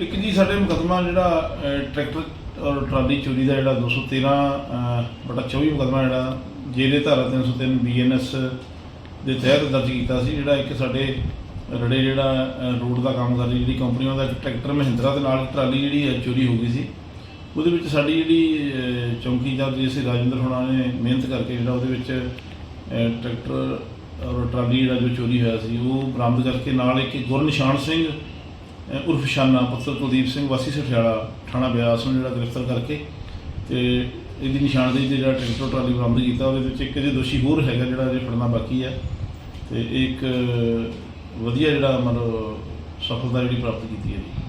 ਇੱਕ ਜੀ ਸਾਡੇ ਮੁਕੱਦਮਾ ਜਿਹੜਾ ਅਹ, ਟਰੈਕਟਰ ਔਰ ਟਰਾਲੀ ਚੋਰੀ ਦਾ ਜਿਹੜਾ 213 ਅਹ, ਬਟਾ 24 ਮੁਕੱਦਮਾ ਜਿਹੜਾ ਜੇਲੇ ਧਾਰਾ 303 ਬੀਐਨਐਸ ਦੇ ਤਹਿਤ ਦਰਜ ਕੀਤਾ ਸੀ ਜਿਹੜਾ ਇੱਕ ਸਾਡੇ ਰੜੇ ਜਿਹੜਾ ਅਹ, ਰੋਡ ਦਾ ਕੰਮ ਕਰਦੀ ਜਿਹੜੀ ਕੰਪਨੀ ਉਹਦਾ ਇੱਕ ਟਰੈਕਟਰ ਮਹਿੰਦਰਾ ਦੇ ਨਾਲ ਇੱਕ ਟਰਾਲੀ ਜਿਹੜੀ ਹੈ ਚੋਰੀ ਹੋ ਗਈ ਸੀ। ਉਹਦੇ ਵਿੱਚ ਸਾਡੀ ਜਿਹੜੀ ਅਹ, ਚੌਂਕੀਦਾਰ ਜੀ ਸੀ ਰਾਜਿੰਦਰ ਹੋਣਾ ਨੇ ਮਿਹਨਤ ਕਰਕੇ ਜਿਹੜਾ ਉਹਦੇ ਵਿੱਚ ਅਹ, ਟਰੈਕਟਰ ਔਰ ਟਰਾਲੀ ਜਿਹੜਾ ਜੋ ਚੋਰੀ ਹੋਇਆ ਸੀ ਉਹ ਬਰਾਮਦ ਕਰਕੇ ਨਾਲ ਇੱਕ ਗੁਰਨਿਸ਼ਾਨ ਸਿੰਘ ਉਰਫ ਸ਼ਾਨਾ ਪੁੱਤਰ ਕੁਲਦੀਪ ਸਿੰਘ, ਵਾਸੀ ਸਠਿਆਲਾ ਥਾਣਾ ਬਿਆਸ ਨੂੰ ਜਿਹੜਾ ਗ੍ਰਿਫਤਾਰ ਕਰਕੇ ਤੇ ਇਹਦੀ ਨਿਸ਼ਾਨਦੇਹੀ ਤੇ ਜਿਹੜਾ ਟਰੈਕਟਰ ਟਰਾਲੀ ਬਰਾਮਦ ਕੀਤਾ, ਉਹਦੇ ਵਿੱਚ ਇੱਕ ਜੇ ਦੋਸ਼ੀ ਹੋਰ ਹੈਗਾ ਜਿਹੜਾ ਜੇ ਫੜਨਾ ਬਾਕੀ ਹੈ ਤੇ ਇਹ ਇੱਕ ਵਧੀਆ ਜਿਹੜਾ ਮਤਲਬ ਸਫਲਤਾ ਜਿਹੜੀ ਪ੍ਰਾਪਤ ਕੀਤੀ ਹੈ ਜੀ।